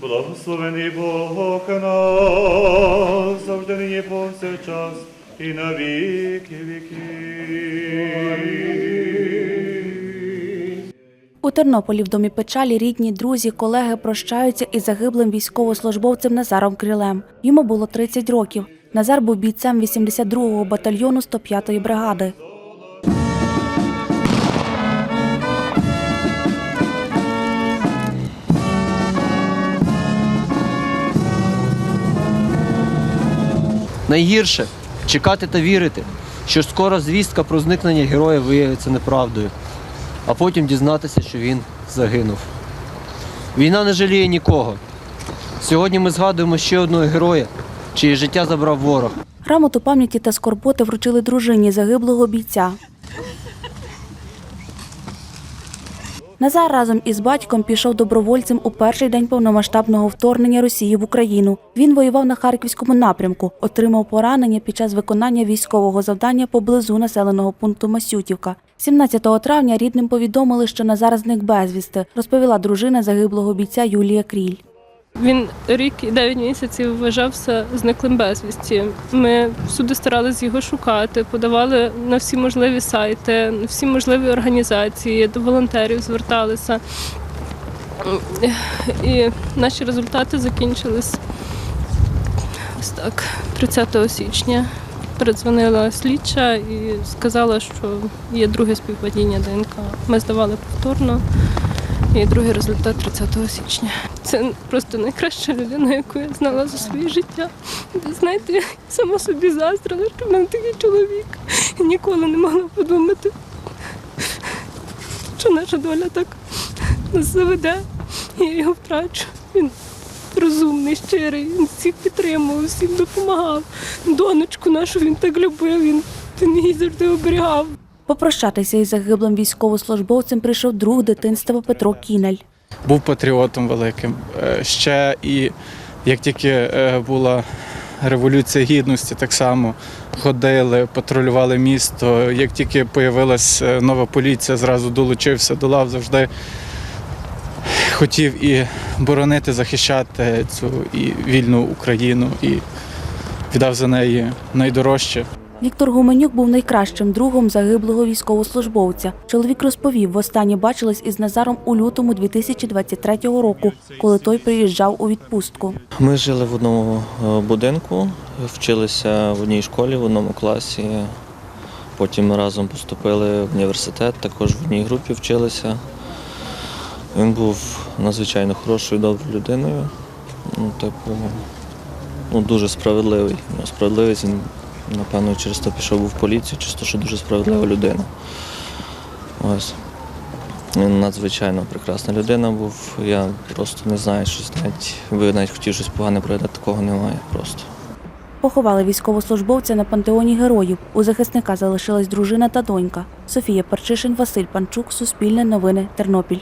Благословений Бог нас, завжди нині повсякчас і на віки віки. У Тернополі в домі печалі рідні, друзі, колеги прощаються із загиблим військовослужбовцем Назаром Крилем. Йому було 30 років. Назар був бійцем 82-го батальйону 105-ї бригади. Найгірше чекати та вірити, що скоро звістка про зникнення героя виявиться неправдою, а потім дізнатися, що він загинув. Війна не жаліє нікого. Сьогодні ми згадуємо ще одного героя, чиє життя забрав ворог. Грамоту пам'яті та скорботи вручили дружині загиблого бійця. Назар разом із батьком пішов добровольцем у перший день повномасштабного вторгнення Росії в Україну. Він воював на харківському напрямку, отримав поранення під час виконання військового завдання поблизу населеного пункту Масютівка. 17 травня рідним повідомили, що Назар зник безвісти, розповіла дружина загиблого бійця Юлія Кріль. Він рік і 9 місяців вважався зниклим безвісті. Ми всюди старалися його шукати, подавали на всі можливі сайти, на всі можливі організації, до волонтерів зверталися. І наші результати закінчились ось так, 30 січня. Передзвонила слідча і сказала, що є друге співпадіння ДНК. Ми здавали повторно. І другий результат 30 січня. Це просто найкраща людина, яку я знала за своє життя. Знаєте, я сама собі заздрила, що в мене такий чоловік. І ніколи не могла подумати, що наша доля так нас заведе. Я його втрачу. Він розумний, щирий, він всіх підтримував, всім допомагав. Донечку нашу він так любив, він, він її завжди оберігав. Попрощатися із загиблим військовослужбовцем прийшов друг дитинства Петро Кінель. був патріотом великим. Е, Ще і як тільки е, була революція гідності, так само ходили, патрулювали місто. Як тільки появилась е, нова поліція, зразу долучився до лав, завжди хотів і боронити, захищати цю і вільну Україну, і віддав за неї найдорожче. Віктор Гуменюк був найкращим другом загиблого військовослужбовця. Чоловік розповів, востаннє бачились із Назаром у лютому 2023 року, коли той приїжджав у відпустку. Ми жили в одному е, будинку, вчилися в одній школі, в одному класі. Потім ми разом поступили в університет, також в одній групі вчилися. Він був надзвичайно хорошою, доброю людиною. Ну, типу, ну, дуже справедливий. Ну, справедливість він, напевно, через то пішов був в поліцію, через те, що дуже справедлива людина. Ось. Він надзвичайно прекрасна людина був. Я просто не знаю, щось навіть ви навіть хотів щось погане пройти, такого немає просто. Поховали військовослужбовця на пантеоні героїв. У захисника залишилась дружина та донька. Софія Перчишин, Василь Панчук, Суспільне новини, Тернопіль.